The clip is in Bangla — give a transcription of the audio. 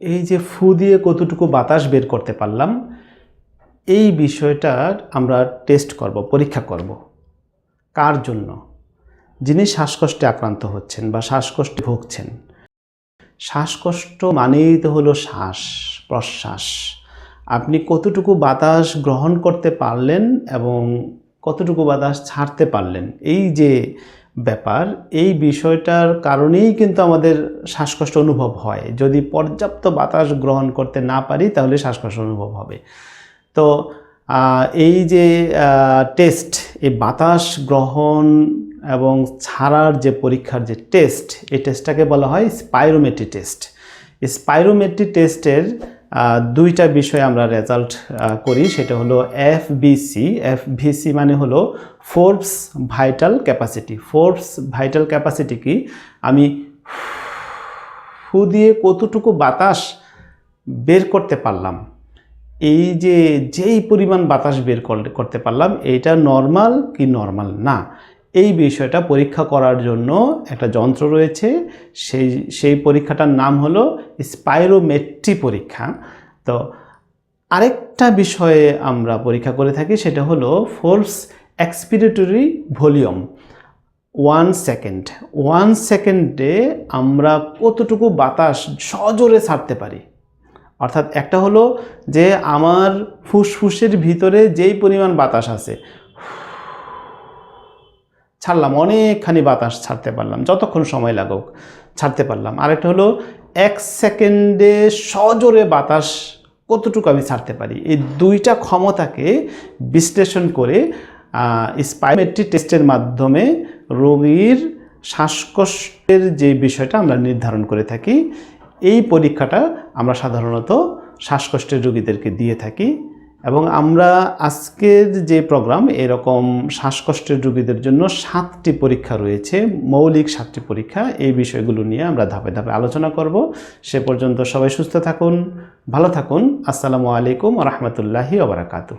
এই যে ফু দিয়ে কতটুকু বাতাস বের করতে পারলাম, এই বিষয়টার আমরা টেস্ট করব, পরীক্ষা করব। কার জন্য? যিনি শ্বাসকষ্টে আক্রান্ত হচ্ছেন বা শ্বাসকষ্টে ভুগছেন। শ্বাসকষ্ট মানেই তো হলো শ্বাস, প্রশ্বাস। আপনি কতটুকু বাতাস গ্রহণ করতে পারলেন এবং কতটুকু বাতাস ছাড়তে পারলেন? এই যে ব্যাপার, এই বিষয়টার কারণেই কিন্তু আমাদের শ্বাসকষ্ট অনুভব হয়। যদি পর্যাপ্ত বাতাস গ্রহণ করতে না পারি, তাহলে শ্বাসকষ্ট অনুভব হবে। তো এই যে টেস্ট এই বাতাস গ্রহণ এবং ছাড়ার যে পরীক্ষার যে টেস্ট এই টেস্টটাকে বলা হয় স্পাইরোমেট্রি টেস্ট স্পাইরোমেট্রি টেস্টের দুইটা বিষয়ে আমরা রেজাল্ট করি। সেটা হলো এফবিসি এফবিসি মানে হলো forced vital capacity forced vital capacity কি? আমি ফু দিয়ে কতটুকু বাতাস বের করতে পারলাম? এই যে, যেই পরিমাণ বাতাস বের করতে পারলাম, এইটা নর্মাল কি নর্মাল না? এই বিষয়টা পরীক্ষা করার জন্য একটা যন্ত্র রয়েছে। সেই সেই পরীক্ষাটার নাম হলো স্পাইরোমেট্রি পরীক্ষা। তো আরেকটা বিষয়ে আমরা পরীক্ষা করে থাকি সেটা হলো forced expiratory volume one second one সেকেন্ডে আমরা কতটুকু বাতাস সজোরে ছাড়তে পারি? অর্থাৎ একটা হলো যে আমার ফুসফুসের ভিতরে যেই পরিমাণ বাতাস আছে ছাড়লাম, অনেকখানি বাতাস ছাড়তে পারলাম, যতক্ষণ সময় লাগুক ছাড়তে পারলাম। আরেকটা হলো, এক সেকেন্ডে সজোরে বাতাস কতটুকু আমি ছাড়তে পারি? এই দুইটা ক্ষমতাকে বিশ্লেষণ করে স্পাইমেট্রি টেস্টের মাধ্যমে রোগীর শ্বাসকষ্টের যে বিষয়টা আমরা নির্ধারণ করে থাকি, এই পরীক্ষাটা আমরা সাধারণত শ্বাসকষ্টের রোগীদেরকে দিয়ে থাকি। এবং আমরা আজকের যে প্রোগ্রাম, এরকম শ্বাসকষ্টের রোগীদের জন্য সাতটি পরীক্ষা রয়েছে, মৌলিক সাতটি পরীক্ষা। এই বিষয়গুলো নিয়ে আমরা ধাপে ধাপে আলোচনা করব। সে পর্যন্ত সবাই সুস্থ থাকুন, ভালো থাকুন। আসসালামু আলাইকুম রহমতুল্লাহি ওবরাকাতু